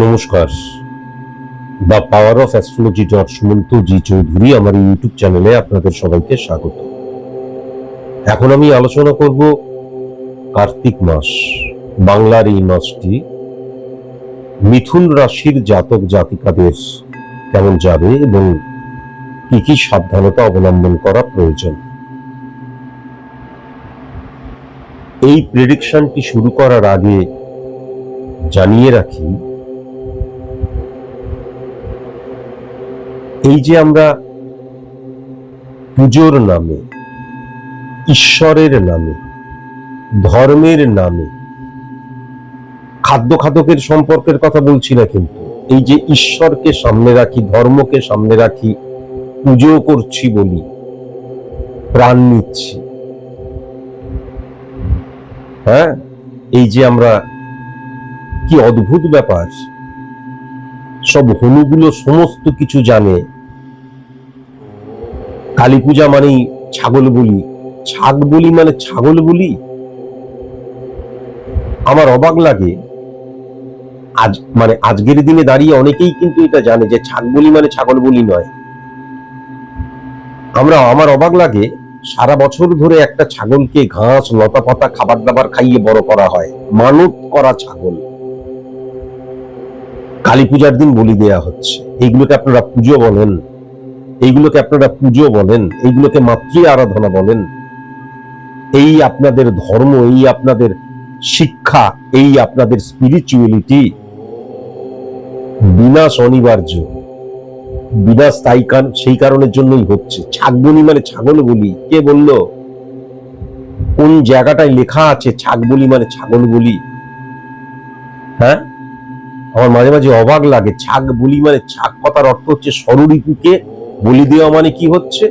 নমস্কার। The power of astrology dot Sumanta G Chowdhury আমার YouTube চ্যানেলে আপনাদের সবাইকে স্বাগত। এখন আমি আলোচনা করব কার্তিক মাস, বাংলার এই মাসটি। মিথুন রাশির জাতক জাতিকাদের কেমন যাবে এবং কি কি সাবধানতা অবলম্বন করা প্রয়োজন? এই প্রেডিকশনটি শুরু করার আগে জানিয়ে রাখি এই যে আমরা পুজোর নামে, ঈশ্বরের নামে, ধর্মের নামে খাদ্য খাদকের সম্পর্কের কথা বলছি না কিন্তু, এই যে ঈশ্বরকে সামনে রাখি, ধর্মকে সামনে রাখি, পুজো করছি বলি, প্রাণ নিচ্ছি হ্যাঁ? এই যে আমরা, কি অদ্ভুত ব্যাপার, সব হনুগুলো সমস্ত কিছু জানে কালী পূজা মানেই ছাগল বলি। ছাগ বলি মানে ছাগল বলি? আমার অবাক লাগে। আজ মানে আজকের দিনে দাঁড়িয়ে অনেকেই কিন্তু এটা জানে যে ছাগ বলি মানে ছাগল বলি নয়। আমরা, আমার অবাক লাগে, সারা বছর ধরে একটা ছাগলকে ঘাস লতা পাতা খাবার দাবার খাইয়ে বড় করা হয়। মানত করা ছাগল। কালী পূজার দিন বলি দেয়া হচ্ছে। এইগুলোকে আপনারা পুজো বলেন। এইগুলোকে আপনারা পুজো বলেন, এইগুলোকে মাতৃ আরাধনা বলেন। এই আপনাদের ধর্ম, এই আপনাদের শিক্ষা, এই আপনাদের স্পিরিচুয়ালিটি বিনাশ অনিবার্য। বিনাশ তাই সেই কারণের জন্যই হচ্ছে। ছাগবলি মানে ছাগল বলি। কে বলল? কোন জায়গাটায় লেখা আছে ছাগবলি মানে ছাগল বলি? হ্যাঁ? আমার মাঝে মাঝে অবাক লাগে। ছাগ বলি মানে ছাগ কথার অর্থ হচ্ছে স্বরূপকে বলি দেওয়া মানে কি হচ্ছে?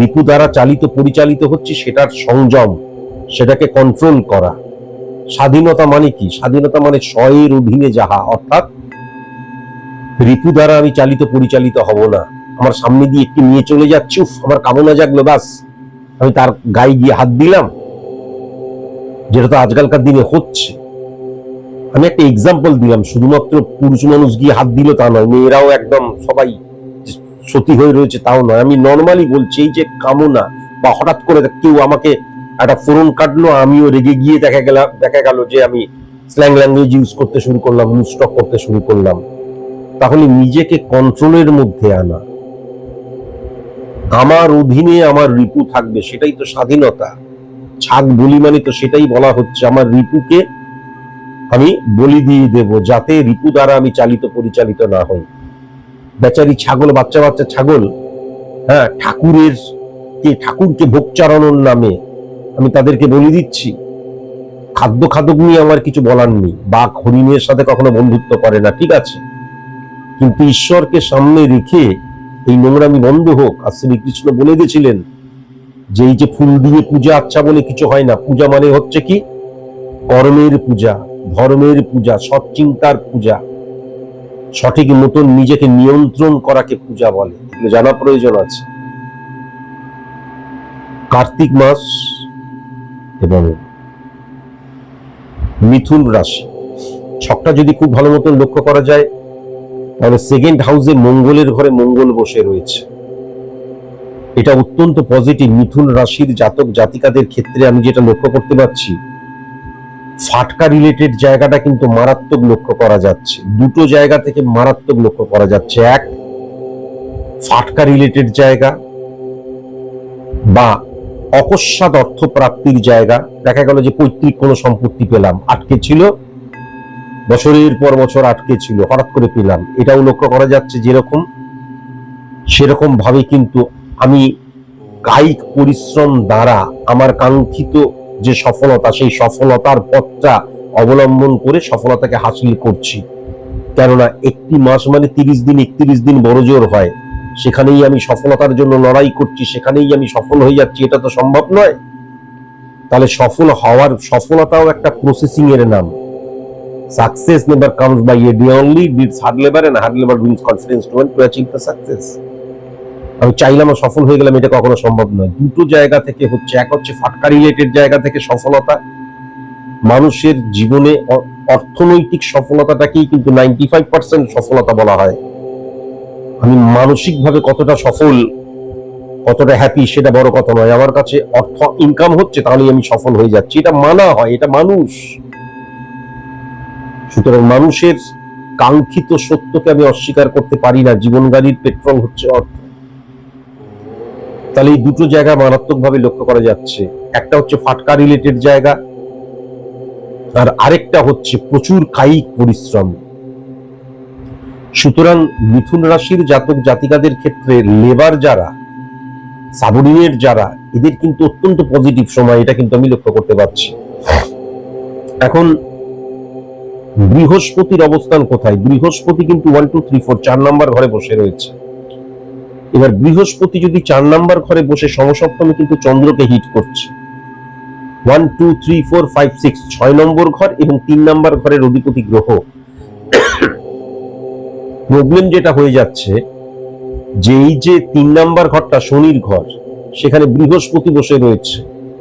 রিপু দ্বারা চালিত, পরিচালিত হচ্ছে সেটার সংযম, সেটাকে কন্ট্রোল করা। স্বাধীনতা মানে কি? স্বাধীনতা মানে স্বয়ের অধীনে যাহা, অর্থাৎ রিপু দ্বারা আমি চালিত, পরিচালিত হব না। আমার সামনে দিয়ে একটি নিয়ে চলে যাচ্ছে আমার কামনা জাগলো বাস আমি তার গায়ে গিয়ে হাত দিলাম। যেটা তো আজকালকার দিনে হচ্ছে। আমি একটা এক্সাম্পল দিলাম, শুধুমাত্র পুরুষ মানুষ গিয়ে হাত দিল তা নয়, মেয়েরাও একদম সবাই সতী হয়ে রয়েছে, তাও নয়। আমি নর্মালি বলছি, এই যে কামনা, বা হঠাৎ করে কেউ আমাকে একটা ফোরন কাটলো, আমিও রেগে গিয়ে দেখা গেল দেখা গেল যে আমি স্ল্যাং ল্যাঙ্গুয়েজ ইউজ করতে শুরু করলাম স্টক করতে শুরু করলাম। তাহলে নিজেকে কন্ট্রোলের মধ্যে আনা। আমার অধীনে আমার রিপু থাকবে, সেটাই তো স্বাধীনতা। ছাগ বলি মানে তো সেটাই বলা হচ্ছে। আমার রিপুকে আমি বলি দিয়ে দেব, যাতে রিপু দ্বারা আমি চালিত পরিচালিত না হই। বেচারি ছাগল, বাচ্চা বাচ্চা ছাগল হ্যাঁ ঠাকুরের কে, ঠাকুরকে ভোগ চালানোর নামে আমি তাদেরকে বলি দিচ্ছি। খাদ্য খাদক নিয়ে আমার কিছু বলার নেই। বাঘ হরিণের সাথে কখনো বন্ধুত্ব করে না, ঠিক আছে? কিন্তু ঈশ্বরকে সামনে রেখে এই নোংরামি বন্ধ হোক, আর শ্রীকৃষ্ণ বলে গেছিলেন যে এই যে ফুল দিয়ে পূজা আচ্ছা বলে কিছু হয় না। পূজা মানে হচ্ছে কি? কর্মের পূজা, ধর্মের পূজা, সৎ চিন্তার পূজা। সঠিক মতন নিজেকে নিয়ন্ত্রণ করাকে পূজা বলে। জানা প্রয়োজন আছে। কার্তিক মাস এবং মিথুন রাশি। ছকটা যদি খুব ভালো মতন লক্ষ্য করা যায়, তাহলে সেকেন্ড হাউসে মঙ্গলের ঘরে মঙ্গল বসে রয়েছে। এটা অত্যন্ত পজিটিভ মিথুন রাশির জাতক জাতিকাদের ক্ষেত্রে আমি যেটা লক্ষ্য করতে পারছি ফাটকা রিলেটেড জায়গাটা কিন্তু মারাত্মক লক্ষ্য করা যাচ্ছে। দুটো জায়গা থেকে মারাত্মক লক্ষ্য করা যাচ্ছে। এক, ফাটকা রিলেটেড জায়গা বা অকস্মাৎ অর্থ প্রাপ্তির জায়গা। দেখা গেল যে পৈতৃক কোনো সম্পত্তি পেলাম, আটকে ছিল। বছরের পর বছর আটকে ছিল, হঠাৎ করে পেলাম। এটাও লক্ষ্য করা যাচ্ছে যেরকম। সেরকম ভাবে কিন্তু আমি কায়িক পরিশ্রম দ্বারা আমার কাঙ্ক্ষিত যে সফলতা, সেই সফলতার পথটা অবলম্বন করে সফলতাকে হাসিল করছি। কেননা একটি মাস মানে তিরিশ দিন, একত্রিশ দিন বড় জোর হয়। সেখানেই আমি সফলতার জন্য লড়াই করছি, সেখানেই আমি সফল হয়ে যাচ্ছি, এটা তো সম্ভব নয়। তাহলে সফল হওয়ার সফলতাও একটা প্রসেসিং এর নাম। Success never comes by a day only beats hard labour and hard labour wins confidence to achieve the success আমি চাইলাম সফল হয়ে গেলাম, এটা কখনো সম্ভব নয়। দুটো জায়গা থেকে হচ্ছে, এক হচ্ছে ফাটকা রিলেটেড জায়গা থেকে সফলতা। মানুষের জীবনে অর্থনৈতিক সফলতাটাকেই কিন্তু নাইনটি ফাইভ পার্সেন্ট সফলতা বলা হয়। আমি মানসিকভাবে কতটা সফল, কতটা হ্যাপি সেটা বড় কথা নয়। আমার কাছে অর্থ ইনকাম হচ্ছে তাহলেই আমি সফল হয়ে যাচ্ছি। এটা মানা হয়, এটা মানুষ। সুতরাং মানুষের কাঙ্ক্ষিত সত্যকে আমি অস্বীকার করতে পারি না। জীবন গাড়ির পেট্রোল হচ্ছে অর্থ। তাহলে এই দুটো জায়গা মারাত্মকভাবে লক্ষ্য করা যাচ্ছে। একটা হচ্ছে ফাটকা রিলেটেড জায়গা, আর আরেকটা হচ্ছে প্রচুর কায়িক পরিশ্রম। সুতরাং মিথুন রাশির জাতক জাতিকাদের ক্ষেত্রে লেবার যারা সাবঅর্ডিনেট যারা, এদের কিন্তু অত্যন্ত পজিটিভ সময়, এটা কিন্তু আমি লক্ষ্য করতে পারছি। এখন বৃহস্পতির অবস্থান কোথায়? বৃহস্পতি কিন্তু ওয়ান টু থ্রি ফোর চার নাম্বার ঘরে বসে রয়েছে। এবার বৃহস্পতি যদি চার নাম্বার ঘরে বসে সমসপ্তমে কিন্তু চন্দ্রকে হিট করছে। One two three four five six ছয় নম্বর ঘর এবং তিন নম্বর ঘরের অধিপতি গ্রহ। প্রবলেম যেটা হয়ে যাচ্ছে, যে এই যে তিন নাম্বার ঘরটা শনির ঘর, সেখানে বৃহস্পতি বসে রয়েছে।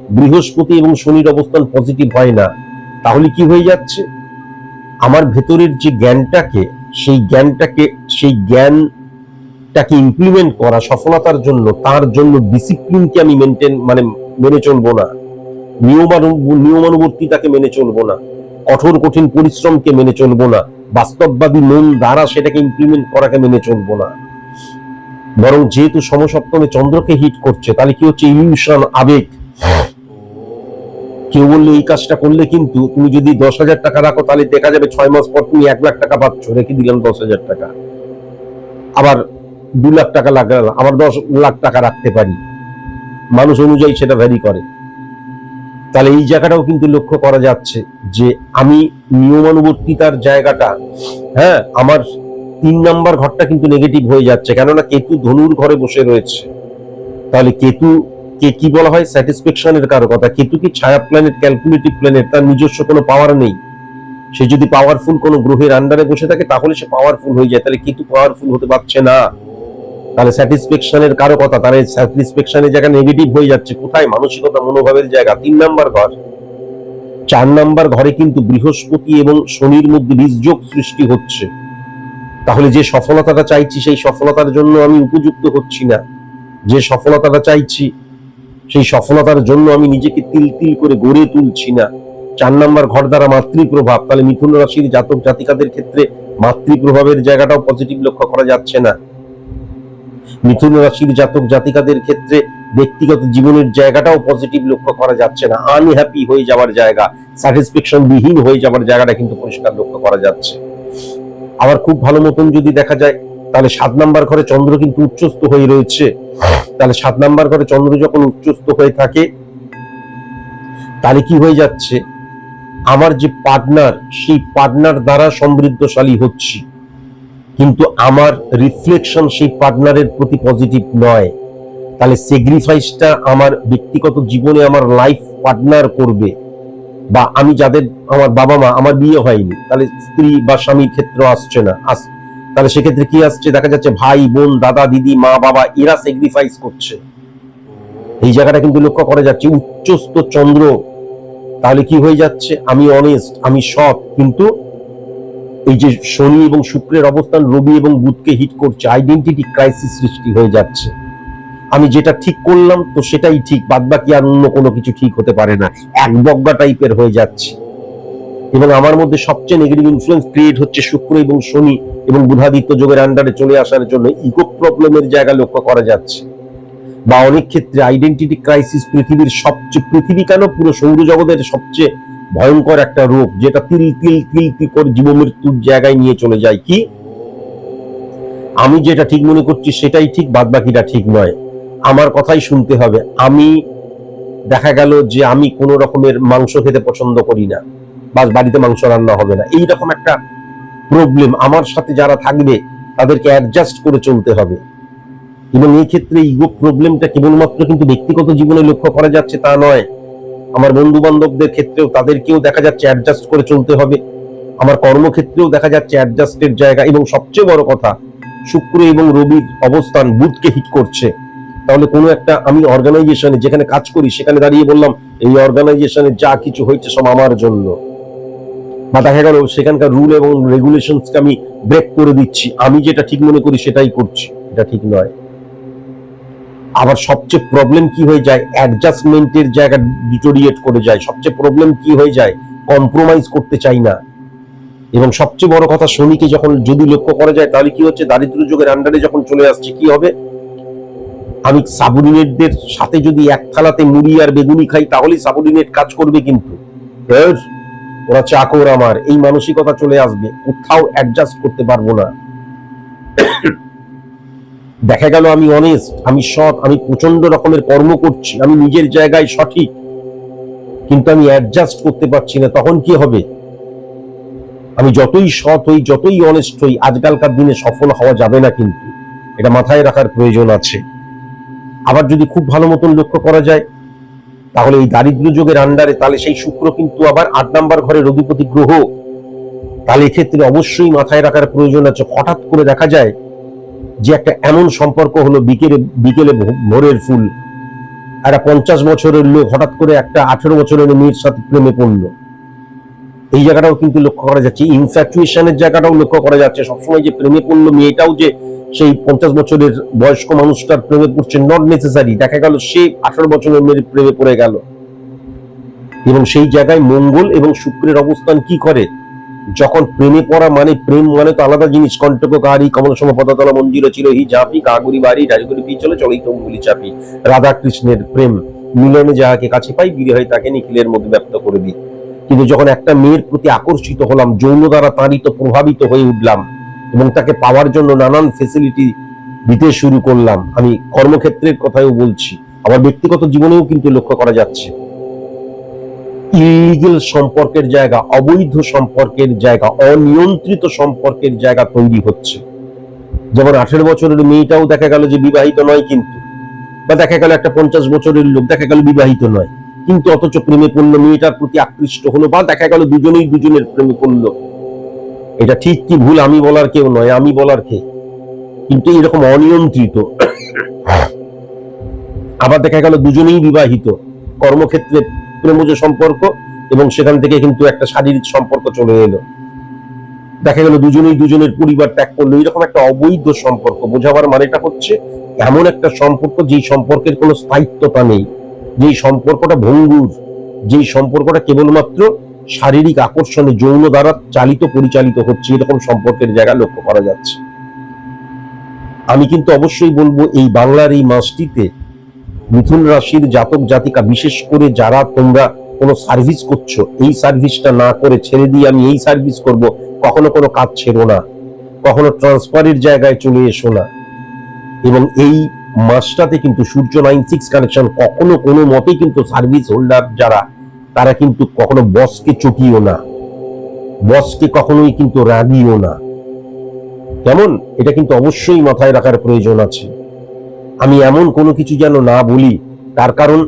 বৃহস্পতি এবং শনির অবস্থান পজিটিভ হয় না। তাহলে কি হয়ে যাচ্ছে? আমার ভেতরের যে জ্ঞানটাকে, সেই জ্ঞানটাকে, সেই জ্ঞানটাকে ইমপ্লিমেন্ট করা সফলতার জন্য, তার জন্য ডিসিপ্লিনকে আমি মেনটেন মানে মেনে চলবো না। নিয়মানু নিয়মানুবর্তিতাকে মেনে চলবো না। কঠোর, কঠিন পরিশ্রমকে মেনে চলবো না। বাস্তববাদী মন দ্বারা সেটাকে ইমপ্লিমেন্ট করাকে মেনে চলবো না। বরং যেহেতু সমসপ্তমে চন্দ্রকে হিট করছে, তাহলে কি হচ্ছে? ইলিউশন আবেগ। কেউ বললে এই কাজটা করলে কিন্তু তুমি যদি দশ হাজার টাকা রাখো, তাহলে দেখা যাবে ছয় মাস পর তুমি এক লাখ টাকা পাচ্ছ। রেখে দিলাম দশ হাজার টাকা। আবার দু লাখ টাকা লাগলাম আবার দশ লাখ টাকা রাখতে পারি। মানুষ অনুযায়ী সেটা ভ্যারি করে। তাহলে এই জায়গাটাও কিন্তু লক্ষ্য করা যাচ্ছে যে আমি নিয়মানুবর্তিতার জায়গাটা হ্যাঁ আমার তিন নাম্বার ঘরটা কিন্তু নেগেটিভ হয়ে যাচ্ছে। কেননা কেতু ধনুর ঘরে বসে রয়েছে। তাহলে কেতু, কে কি বলা হয়? স্যাটিসফ্যাকশনের কারও কথা কেতু কি ছায়া প্ল্যানেট ক্যালকুলেটিভ প্ল্যানেট তার নিজস্ব কোনো পাওয়ার নেই। সে যদি পাওয়ারফুল কোনো গ্রহের আন্ডারে বসে থাকে, তাহলে সে পাওয়ারফুল হয়ে যায়। তাহলে কেতু পাওয়ারফুল হতে পারছে না। তাহলে স্যাটিসফ্যাকশনের কারও কথা, তাহলে স্যাটিসফ্যাকশনের জায়গা নেগেটিভ হয়ে যাচ্ছে। কোথায়? মানসিকতা, মনোভাবের জায়গা। তিন নাম্বার ঘর। চার নাম্বার ঘরে কিন্তু বৃহস্পতি এবং শনির মধ্যে বীজযোগ সৃষ্টি হচ্ছে। তাহলে যে সফলতাটা চাইছি, সেই সফলতার জন্য আমি উপযুক্ত হচ্ছি না। যে সফলতাটা চাইছি, সেই সফলতার জন্য আমি নিজেকে তিল তিল করে গড়ে তুলছি না। চার নাম্বার ঘর দ্বারা মাতৃ প্রভাব তাহলে মিথুন রাশির জাতক জাতিকাদের ক্ষেত্রে মাতৃ প্রভাবের জায়গাটাও পজিটিভ লক্ষ্য করা যাচ্ছে না। মিথুন রাশির জাতক জাতিকাদের ক্ষেত্রে ব্যক্তিগত জীবনের জায়গাটাও পজিটিভ লক্ষ্য করা যাচ্ছে না। আনহ্যাপি হয়ে যাওয়ার জায়গা স্যাটিসফ্যাকশন বিহীন হয়ে যাওয়ার জায়গাটা কিন্তু পরিষ্কার লক্ষ্য করা যাচ্ছে। আবার খুব ভালো মতন যদি দেখা যায়, তাহলে সাত নাম্বার ঘরে চন্দ্র কিন্তু উচ্চস্থ হয়ে রয়েছে। তাহলে সাত নাম্বার ঘরে চন্দ্র যখন উচ্চস্থ হয়ে থাকে, তাহলে কি হয়ে যাচ্ছে? আমার যে পার্টনার সেই পার্টনার দ্বারা সমৃদ্ধশালী হচ্ছি। কিন্তু আমার রিফ্লেকশন সেই পার্টনারের প্রতি পজিটিভ নয়। তাহলে সেগ্রিফাইসটা আমার ব্যক্তিগত জীবনে আমার লাইফ পার্টনার করবে বা আমি যাদের আমার বাবা মা, আমার বিয়ে হয়নি, তাহলে স্ত্রী বা স্বামীর ক্ষেত্রে আসছে না, আস তাহলে সেক্ষেত্রে কি আসছে? দেখা যাচ্ছে ভাই, বোন, দাদা, দিদি, মা, বাবা, এরা স্যাক্রিফাইস করছে। এই জায়গাটা কিন্তু লক্ষ্য করা যাচ্ছে, উচ্চস্থ চন্দ্র। তাহলে কি হয়ে যাচ্ছে? আমি অনেস্ট আমি সৎ, কিন্তু এই যে শনি এবং শুক্রের অবস্থান, রবি এবং বুধকে হিট করছে আইডেন্টিটি ক্রাইসিস সৃষ্টি হয়ে যাচ্ছে। আমি যেটা ঠিক করলাম, তো সেটাই ঠিক বাদ বাকি আর অন্য কোনো কিছু ঠিক হতে পারে না। এক বজ্ঞা টাইপের হয়ে যাচ্ছে। এবং আমার মধ্যে সবচেয়ে নেগেটিভ ইনফ্লুয়েন্স ক্রিয়েট হচ্ছে শুক্র এবং শনি এবং বুধাদিত্য যোগের আন্ডারে চলে আসার জন্য ইকো প্রবলেমের জায়গা লক্ষ্য করা যাচ্ছে। বা অনেক ক্ষেত্রে আইডেন্টিটি ক্রাইসিস পৃথিবীর সবচেয়ে, পৃথিবী কেন পুরো সৌরজগতের সবচেয়ে ভয়ঙ্কর একটা রোগ যেটা তিল তিল তিল তিল করে জীবমৃত্যুর জায়গায় নিয়ে চলে যায় কি? আমি যেটা ঠিক মনে করছি সেটাই ঠিক বাদ বাকিটা ঠিক নয়। আমার কথাই শুনতে হবে। আমি দেখা গেল যে আমি কোনো রকমের মাংস খেতে পছন্দ করি না। বাস বাড়িতে মাংস রান্না হবে না। এই রকম একটা প্রবলেম আমার সাথে যারা থাকবে, তাদেরকে অ্যাডজাস্ট করে চলতে হবে। এবং এই ক্ষেত্রে ইগো প্রবলেমটা কেবলমাত্র কিন্তু ব্যক্তিগত জীবনে লক্ষ্য করা যাচ্ছে তা নয়। আমার বন্ধু বান্ধবদের ক্ষেত্রেও তাদেরকেও দেখা যাচ্ছে অ্যাডজাস্ট করে চলতে হবে। আমার কর্মক্ষেত্রেও দেখা যাচ্ছে অ্যাডজাস্টের জায়গা এবং সবচেয়ে বড় কথা, শুক্র এবং রবির অবস্থান বুধকে হিট করছে। তাহলে কোনো একটা আমি অর্গানাইজেশনে যেখানে কাজ করি, সেখানে দাঁড়িয়ে বললাম, এই অর্গানাইজেশনে যা কিছু হয়েছে সব আমার জন্য। বা দেখা গেল সেখানকার রুল এবং রেগুলেশনসকে আমি ব্রেক করে দিচ্ছি। আমি যেটা ঠিক মনে করি সেটাই করছি। এটা ঠিক নয়। আবার সবচেয়ে প্রবলেম কি হয়ে যায়? অ্যাডজাস্টমেন্টের জায়গা ডিটোরিয়েট করে যায়। সবচেয়ে প্রবলেম কি হয়ে যায়? কম্প্রোমাইজ করতে চাই না। এবং সবচেয়ে বড় কথা শনিকে যখন যদি লক্ষ্য করা যায়, তাহলে কি হচ্ছে? দারিদ্র যুগের আন্ডারে যখন চলে আসছে, কি হবে? আমি সাবঅর্ডিনেটদের সাথে যদি এক থালাতে মুড়ি আর বেগুনি খাই, তাহলেই সাবঅর্ডিনেট কাজ করবে কিন্তু। ওরা চাকর আমার। এই মানসিকতা চলে আসবে। কোথাও অ্যাডজাস্ট করতে পারব না। দেখা গেল আমি অনেস্ট আমি সৎ, আমি প্রচণ্ড রকমের কর্ম করছি, আমি নিজের জায়গায় সঠিক। কিন্তু আমি অ্যাডজাস্ট করতে পারছি না, তখন কি হবে? আমি যতই সৎ হই, যতই অনেস্ট হই, আজকালকার দিনে সফল হওয়া যাবে না কিন্তু। এটা মাথায় রাখার প্রয়োজন আছে। আবার যদি খুব ভালো মতন লক্ষ্য করা যায়, তাহলে এই দারিদ্র যোগের আন্ডারে তাহলে সেই শুক্র কিন্তু আবার আট নাম্বার ঘরে রবিপতি গ্রহ। তাহলে এক্ষেত্রে অবশ্যই মাথায় রাখার প্রয়োজন আছে। হঠাৎ করে দেখা যায় যে একটা এমন সম্পর্ক হলো বিকেলে বিকেলে ভোরের ফুল। একটা পঞ্চাশ বছরের লোক হঠাৎ করে একটা আঠেরো বছরের মেয়ের সাথে প্রেমে পড়ল। এই জায়গাটাও কিন্তু লক্ষ্য করা যাচ্ছে। ইনফ্যাচুয়েশনের জায়গাটাও লক্ষ্য করা যাচ্ছে। সবসময় যে প্রেমে পড়ল মেয়েটাও যে সেই পঞ্চাশ বছরের বয়স্ক মানুষটার প্রেমে পড়ছে নট নেসেসারি দেখা গেল সে আঠারো বছরের মেয়ের প্রেমে পড়ে গেল। এবং সেই জায়গায় মঙ্গল এবং শুক্রের অবস্থান কি করে? যখন প্রেমে পড়া মানে প্রেম মানে তো আলাদা জিনিস। কণ্টক কাহারি কমল সম পদাতলা মঞ্জির ছিল হি ঝাঁপি কাগুরি বাড়ি রাজগুরি পি চলে চলেই তঙ্গুলি চাপি। রাধা কৃষ্ণের প্রেম, মিলনে যাহাকে কাছে পাই বিরহে তাকে নিখিলের মধ্যে ব্যক্ত করে দিই। কিন্তু যখন একটা মেয়ের প্রতি আকর্ষিত হলাম, যৌন দ্বারা তাড়িত, প্রভাবিত হয়ে উঠলাম এবং তাকে পাওয়ার জন্য নানান ফেসিলিটি দিতে শুরু করলাম, আমি কর্মক্ষেত্রের কথাও বলছি। আমার ব্যক্তিগত জীবনেও কিন্তু লক্ষ্য করা যাচ্ছে। ইলিগেল সম্পর্কের জায়গা, অবৈধ সম্পর্কের জায়গা, অনিয়ন্ত্রিত সম্পর্কের জায়গা তৈরি হচ্ছে। যেমন আঠেরো বছরের মেয়েটাও দেখা গেল যে বিবাহিত নয় কিন্তু। বা দেখা গেল একটা পঞ্চাশ বছরের লোক দেখা গেল বিবাহিত নয়। কিন্তু অথচ প্রেমে পড়ল মেয়েটার প্রতি আকৃষ্ট হলো বা দেখা গেল দুজনেই দুজনের প্রেমে পড়ল এটা ঠিক কি ভুল? আমি বলার কেউ নয়, আমি বলার কে? কিন্তু এরকম অনিয়ন্ত্রিত। আবার দেখা গেল দুজনেই বিবাহিত। কর্মক্ষেত্রে প্রেমজ সম্পর্ক এবং সেখান থেকে কিন্তু একটা শারীরিক সম্পর্ক চলে এলো। দেখা গেল দুজনেই দুজনের পরিবার ত্যাগ করল, এরকম একটা অবৈধ সম্পর্ক। বোঝাবার মানেটা হচ্ছে এমন একটা সম্পর্ক যেই সম্পর্কের কোনো স্থায়িত্বতা নেই, যেই সম্পর্কটা ভঙ্গুর, যেই সম্পর্কটা কেবলমাত্র শারীরিক আকর্ষণে যৌন দ্বারা চালিত পরিচালিত হচ্ছে, এরকম সম্পর্কের জায়গা লক্ষ্য করা যাচ্ছে। আমি কিন্তু অবশ্যই বলব, এই বাংলার এই মাসটিতে মিথুন রাশির জাতক জাতিকা, বিশেষ করে যারা তোমরা কোনো সার্ভিস করছ, এই সার্ভিসটা না করে ছেড়ে দিয়ে আমি এই সার্ভিস করব, কখনো কোনো কাজ ছেড়ো না, কখনো ট্রান্সফারের জায়গায় চলে এসো না। এবং এই মাসটাতে কিন্তু সূর্য নাইন সিক্স কানেকশন কখনো কোনো মতেই কিন্তু সার্ভিস হোল্ডার যারা, তারা কিন্তু কখনো বসকে চটিও না বসকে কখনোই কিন্তু রাগিও না। কেমন? এটা কিন্তু অবশ্যই মাথায় রাখার প্রয়োজন আছে। আমি এমন কোনো কিছু যেন না বলি, তার কারণ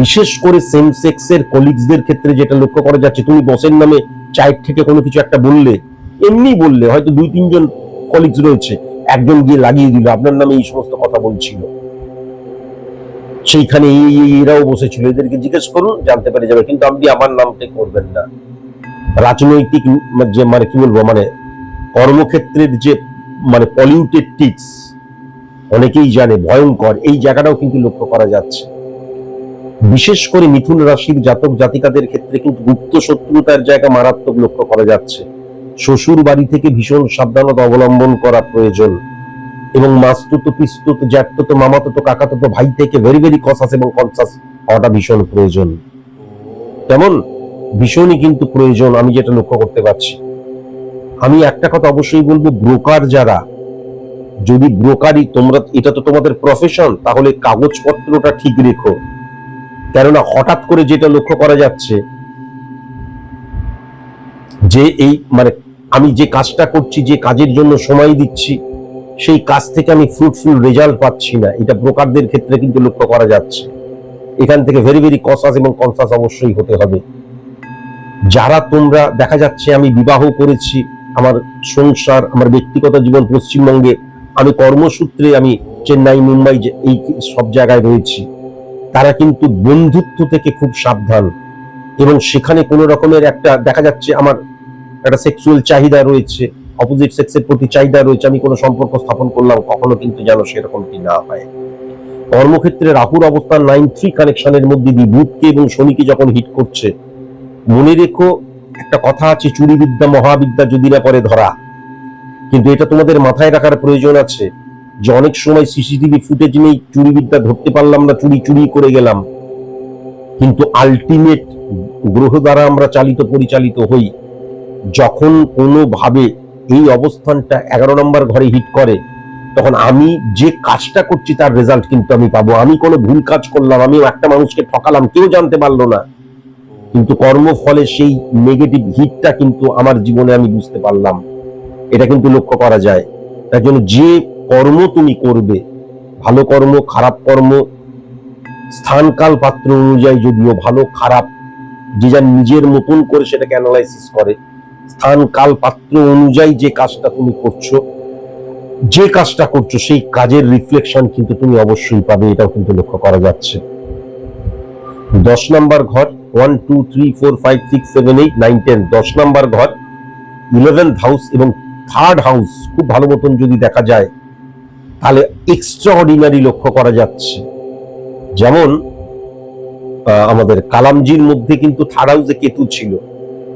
বিশেষ করে সেম সেক্সের কলিগসদের ক্ষেত্রে যেটা লক্ষ্য করা যাচ্ছে, তুমি বসের নামে চাইট থেকে কোনো কিছু একটা বললে, এমনি বললে, হয়তো দুই, তিনজন কলিগস রয়েছে, একজন গিয়ে লাগিয়ে দিল, আপনার নামে এই সমস্ত কথা বলছিল। সেইখানে এরাও বসেছিল, এদেরকে জিজ্ঞেস করুন, জানতে পেরে যাবে, কিন্তু আপনি আমার নামতে করবেন না। রাজনৈতিক, যে মানে কি বলব মানে কর্মক্ষেত্রের যে মানে পলিউটেড টিক্স অনেকেই জানে ভয়ঙ্কর, এই জায়গাটাও কিন্তু লক্ষ্য করা যাচ্ছে। বিশেষ করে মিথুন রাশির জাতক জাতিকাদের ক্ষেত্রে কিন্তু গুপ্ত শত্রুতার জায়গা মারাত্মক লক্ষ্য করা যাচ্ছে। শ্বশুর বাড়ি থেকে ভীষণ সাবধানতা অবলম্বন করা প্রয়োজন এবং মাস্তুত, পিস্তুত, জ্যাঠতুত, মামাতুত, কাকাতুত ভাই থেকে ভেরি ভেরি কসাস এবং কনসাস হওয়াটা ভীষণ প্রয়োজন। কেমন ভীষণই কিন্তু প্রয়োজন, আমি যেটা লক্ষ্য করতে পারছি। আমি একটা কথা অবশ্যই বলব, ব্রোকার যারা যদি ব্রোকারই তোমরা, এটা তো তোমাদের প্রফেশন তাহলে কাগজপত্রটা ঠিক রেখো। কেননা হঠাৎ করে যেটা লক্ষ্য করা যাচ্ছে, যে এই মানে আমি যে কাজটা করছি, যে কাজের জন্য সময় দিচ্ছি, সেই কাজ থেকে আমি ফ্রুটফুল রেজাল্ট পাচ্ছি না। এটা ব্রোকারদের ক্ষেত্রে কিন্তু লক্ষ্য করা যাচ্ছে। এখান থেকে ভেরি ভেরি কসাস এবং কনসাস অবশ্যই হতে হবে। যারা তোমরা, দেখা যাচ্ছে আমি বিবাহ করেছি, আমার সংসার, আমার ব্যক্তিগত জীবন পশ্চিমবঙ্গে আমি কর্মসূত্রে আমি চেন্নাই, মুম্বাই এই সব জায়গায় রয়েছি, তারা কিন্তু বন্ধুত্ব থেকে খুব সাবধান এবং সেখানে কোনো রকমের একটা দেখা যাচ্ছে আমার একটা সেক্সুয়াল চাহিদা রয়েছে অপোজিট সেক্সের প্রতি চাহিদা রয়েছে, আমি কোনো সম্পর্ক স্থাপন করলাম, কখনো কিন্তু যেন সেরকমটি না হয়। কর্মক্ষেত্রে রাহুর অবস্থান নাইন থ্রি কানেকশনের মধ্যে দিয়ে বুধকে এবং শনিকে যখন হিট করছে, মনে রেখো, একটা কথা আছে চুরি বিদ্যা মহাবিদ্যা যদি না পরে ধরা। কিন্তু এটা তোমাদের মাথায় রাখার প্রয়োজন আছে যে অনেক সময় সিসিটিভি ফুটেজ নেই চুরি বিদ্যা ধরতে পারলাম না, চুরি চুরি করে গেলাম। কিন্তু আলটিমেট গ্রহ দ্বারা আমরা চালিত পরিচালিত হই। যখন কোনোভাবে এই অবস্থানটা এগারো নম্বর ঘরে হিট করে, তখন আমি যে কাজটা করছি তার রেজাল্ট কিন্তু আমি পাবো। আমি কোনো ভুল কাজ করলাম, আমি একটা মানুষকে ঠকালাম, কেউ জানতে পারল না। কিন্তু কর্মফলে সেই নেগেটিভ হিটটা কিন্তু আমার জীবনে আমি বুঝতে পারলাম। এটা কিন্তু লক্ষ্য করা যায়। তার জন্য যে কর্ম তুমি করবে, ভালো কর্ম, খারাপ কর্ম, স্থানকাল পাত্র অনুযায়ী যদিও ভালো, খারাপ, যে যার নিজের মতন করে সেটাকে অ্যানালাইসিস করে স্থান কাল পাত্র অনুযায়ী যে কাজটা তুমি করছ, যে কাজটা করছ, সেই কাজের রিফ্লেকশন কিন্তু তুমি অবশ্যই পাবে, এটাও কিন্তু লক্ষ্য করা যাচ্ছে। দশ নাম্বার ঘর one two three four five six seven eight nine ten দশ নাম্বার ঘর ইলেভেন্থ হাউস এবং থার্ড হাউস খুব ভালো মতন যদি দেখা যায়, তাহলে এক্সট্রা অর্ডিনারি লক্ষ্য করা যাচ্ছে। যেমন আমাদের কালামজির মধ্যে কিন্তু থার্ড হাউসে কেতু ছিল।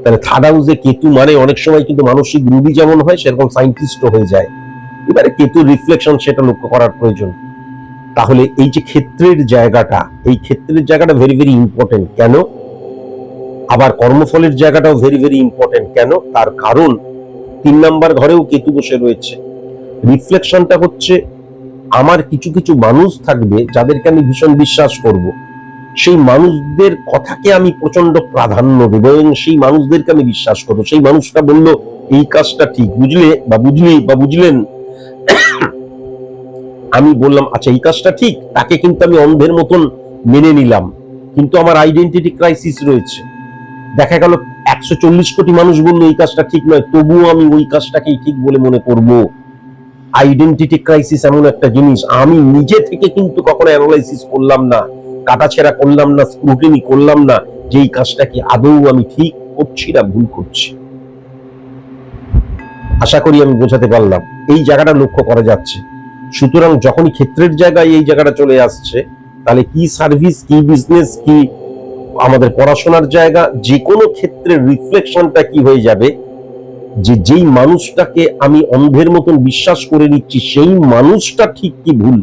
তাহলে থার্ড হাউসে কেতু মানে অনেক সময় কিন্তু মানসিক রুগী যেমন হয়, সেরকম সাইন্টিস্টও হয়ে যায়। এবারে কেতু রিফ্লেকশন সেটা লক্ষ্য করার প্রয়োজন। তাহলে এই যে ক্ষেত্রের জায়গাটা, এই ক্ষেত্রের জায়গাটা ভেরি ভেরি ইম্পর্টেন্ট কেন? আবার কর্মফলের জায়গাটাও ভেরি ভেরি ইম্পর্টেন্ট কেন? তার কারণ তিন নাম্বার ঘরেও কেতু বসে রয়েছে। রিফ্লেকশনটা হচ্ছে, আমার কিছু কিছু মানুষ থাকবে যাদেরকে আমি ভীষণ বিশ্বাস করব। সেই মানুষদের কথাকে আমি প্রচণ্ড প্রাধান্য দেব এবং সেই মানুষদেরকে আমি বিশ্বাস করব। সেই মানুষটা বলল, এই কাজটা ঠিক, বুঝলে বা বুঝলি বা বুঝলেন? আমি বললাম আচ্ছা এই কাজটা ঠিক, তাকে কিন্তু আমি অন্ধের মতন মেনে নিলাম। কিন্তু আমার আইডেন্টিটি ক্রাইসিস রয়েছে। দেখা গেল একশো চল্লিশ কোটি মানুষ বলল এই কাজটা ঠিক নয়, তবুও আমি ওই কাজটাকেই ঠিক বলে মনে করব। আইডেন্টিটি ক্রাইসিস এমন একটা জিনিস, আমি নিজে থেকে কিন্তু কখনো অ্যানালাইসিস করলাম না, কাটাছেড়া করলাম না স্ক্রুটিনি করলাম না, যে এই কাজটা কি আদৌ আমি ঠিক করছি না ভুল করছি। আশা করি আমি বোঝাতে পারলাম, এই জায়গাটা লক্ষ্য করা যাচ্ছে। সুতরাং যখনই ক্ষেত্রের জায়গায় এই জায়গাটা চলে আসছে, তাহলে কি সার্ভিস কি বিজনেস কি আমাদের পড়াশোনার জায়গা যে কোনো ক্ষেত্রের রিফ্লেকশনটা কি হয়ে যাবে, যে যেই মানুষটাকে আমি অন্ধের মতন বিশ্বাস করে নিচ্ছি, সেই মানুষটা ঠিক কি ভুল?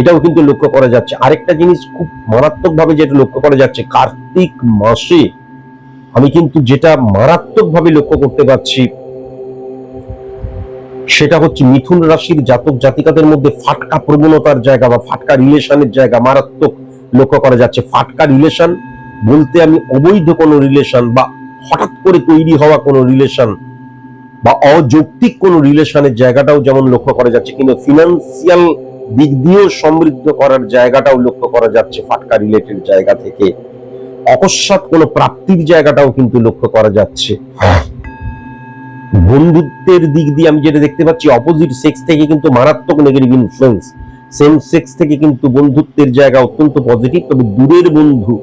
এটাও কিন্তু লক্ষ্য করা যাচ্ছে। আরেকটা জিনিস খুব মারাত্মক ভাবে যেটা লক্ষ্য করা যাচ্ছে, কার্তিক মাসে আমি কিন্তু যেটা মারাত্মক ভাবে লক্ষ্য করতে পারছি, সেটা হচ্ছে মিথুন রাশির জাতক জাতিকাদের মধ্যে ফাটকা প্রবণতার জায়গা বা ফাটকা রিলেশনের জায়গা, মারাত্মক লক্ষ্য করা যাচ্ছে, ফাটকা রিলেশন বলতে আমি অবৈধ কোনো রিলেশন বা হঠাৎ করে তৈরি হওয়া কোনো রিলেশন বা অযৌক্তিক কোনো রিলেশনের জায়গাটাও যেমন লক্ষ্য করা যাচ্ছে কিন্তু ফিনান্সিয়াল দিক দিয়েও সমৃদ্ধ করার জায়গাটাও লক্ষ্য করা যাচ্ছে ফাটকা রিলেটেড জায়গা থেকে। অকস্মাৎ কোনো প্রাপ্তির জায়গাটাও কিন্তু লক্ষ্য করা যাচ্ছে। বন্ধুত্বের দিক দিয়ে আমি যেটা দেখতে পাচ্ছি অপোজিট সেক্স থেকে কিন্তু মারাত্মক নেগেটিভ ইনফ্লুয়েন্স সেম সেক্স থেকে কিন্তু বন্ধুত্বের জায়গা অত্যন্ত পজিটিভ তবে দূরের বন্ধু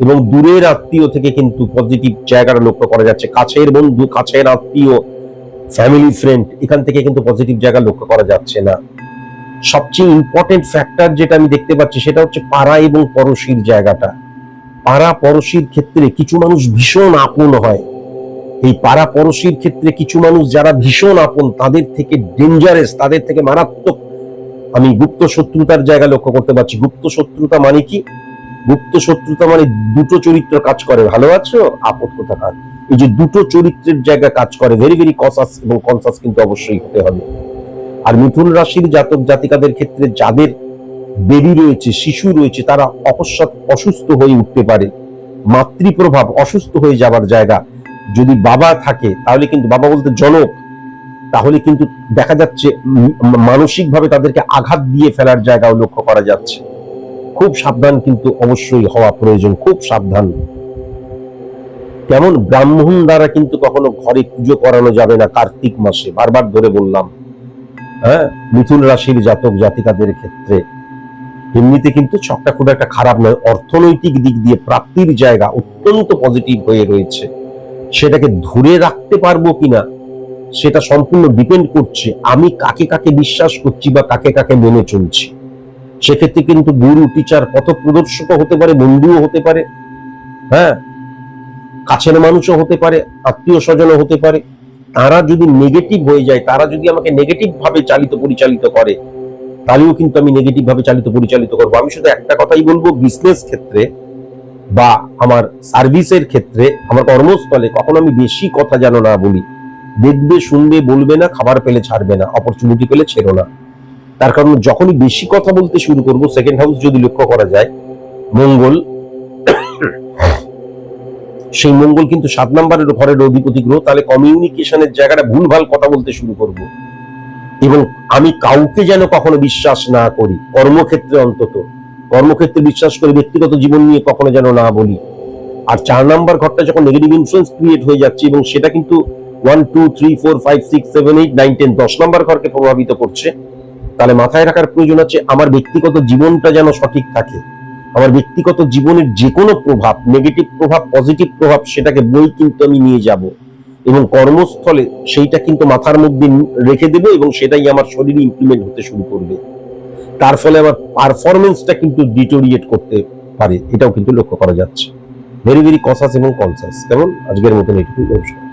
এবং দূরের আত্মীয় থেকে কিন্তু পজিটিভ জায়গাটা লক্ষ্য করা যাচ্ছে। কাছের বন্ধু, কাছের আত্মীয় ফ্যামিলি ফ্রেন্ড এখান থেকে কিন্তু পজিটিভ জায়গা লক্ষ্য করা যাচ্ছে না। সবচেয়ে ইম্পর্টেন্ট ফ্যাক্টর যেটা আমি দেখতে পাচ্ছি সেটা হচ্ছে পাড়া এবং পড়শির জায়গাটা। পাড়া পড়শির ক্ষেত্রে কিছু মানুষ ভীষণ আপন হয়। এই পাড়া পড়শির ক্ষেত্রে কিছু মানুষ যারা ভীষণ আপন, তাদের থেকে ডেঞ্জারাস তাদের থেকে মারাত্মক আমি গুপ্ত শত্রুতার জায়গা লক্ষ্য করতে পারছি। গুপ্ত শত্রুতা মানে কি? গুপ্ত শত্রুতা মানে দুটো চরিত্র কাজ করে। ভালো আছো? আপদ কোথাকার? এই যে দুটো চরিত্রের জায়গা কাজ করে। ভেরি ভেরি কসাস এবং কনসাস কিন্তু অবশ্যই হতে হবে। আর মিথুন রাশির জাতক জাতিকাদের ক্ষেত্রে যাদের বেবি রয়েছে, শিশু রয়েছে, তারা অকস্মাৎ অসুস্থ হয়ে উঠতে পারে। মাতৃপ্রভাব, অসুস্থ হয়ে যাবার জায়গা। যদি বাবা থাকে, তাহলে কিন্তু বাবা বলতে জনক। তাহলে কিন্তু দেখা যাচ্ছে মানসিক ভাবে তাদেরকে আঘাত দিয়ে ফেলার জায়গাও লক্ষ্য করা যাচ্ছে। খুব সাবধান কিন্তু অবশ্যই হওয়া প্রয়োজন, খুব সাবধান। কেমন ব্রাহ্মণ দ্বারা কিন্তু কখনো ঘরে পুজো করানো যাবে না কার্তিক মাসে, বারবার ধরে বললাম। হ্যাঁ মিথুন রাশির জাতক জাতিকাদের ক্ষেত্রে। এমনিতে কিন্তু ছকটা খুব একটা খারাপ নয়, অর্থনৈতিক দিক দিয়ে প্রাপ্তির জায়গা অত্যন্ত পজিটিভ হয়ে রয়েছে। সেটাকে ধরে রাখতে পারব কিনা সেটা সম্পূর্ণ ডিপেন্ড করছে আমি কাকে কাকে বিশ্বাস করছি বা কাকে কাকে মেনে চলছি। সেক্ষেত্রে কিন্তু গুরু টিচার পথ প্রদর্শক হতে পারে, বন্ধুও হতে পারে হ্যাঁ? কাছের মানুষও হতে পারে, আত্মীয় স্বজনও হতে পারে। তারা যদি নেগেটিভ হয়ে যায়, তারা যদি আমাকে নেগেটিভ ভাবে চালিত পরিচালিত করে, তাহলেও কিন্তু আমি নেগেটিভ ভাবে চালিত পরিচালিত করব। আমি শুধু একটা কথাই বলব বিজনেস ক্ষেত্রে বা আমার সার্ভিসের ক্ষেত্রে, আমার কর্মস্থলে কখনো আমি বেশি কথা যেন না বলি। দেখবে, শুনবে, বলবে না, খাবার পেলে ছাড়বে না অপরচুনিটি পেলে ছেড়ো না। তার কারণ যখনই বেশি কথা বলতে শুরু করব সেকেন্ড হাউস যদি লক্ষ্য করা যায়, মঙ্গল, সেই মঙ্গল কিন্তু সাত নম্বরের ঘরের অধিপতি গ্রহ, তাহলে কমিউনিকেশনের জায়গাটা ভুলভাল কথা বলতে শুরু করব। এবং আমি কাউকে যেন কখনো বিশ্বাস না করি, কর্মক্ষেত্রে অন্তত। কর্মক্ষেত্রে বিশ্বাস করে ব্যক্তিগত জীবন নিয়ে কখনো যেন না বলি। আর চার নাম্বার ঘরটা যখন নেগেটিভ ইনফ্লুয়েন্স ক্রিয়েট হয়ে যাচ্ছে, এবং সেটা কিন্তু one two three four five six seven eight nine ten দশ নম্বর ঘরকে প্রভাবিত করছে। তাহলে মাথায় রাখার প্রয়োজন আছে, আমার ব্যক্তিগত জীবনটা যেন সঠিক থাকে। আমার ব্যক্তিগত জীবনের যে কোনো প্রভাব নেগেটিভ প্রভাব পজিটিভ প্রভাব, সেটাকে বই কিন্তু আমি নিয়ে যাব। এবং কর্মস্থলে সেইটা কিন্তু মাথার মধ্যে রেখে দেবো এবং সেটাই আমার শরীরে ইমপ্লিমেন্ট হতে শুরু করবে। তার ফলে আমার পারফরমেন্সটা কিন্তু ডিটোরিয়েট করতে পারে। এটাও কিন্তু লক্ষ্য করা যাচ্ছে। ভেরি ভেরি কসাস এবং কনসাস কেমন? আজকের মতন এটুকু নমস্কার।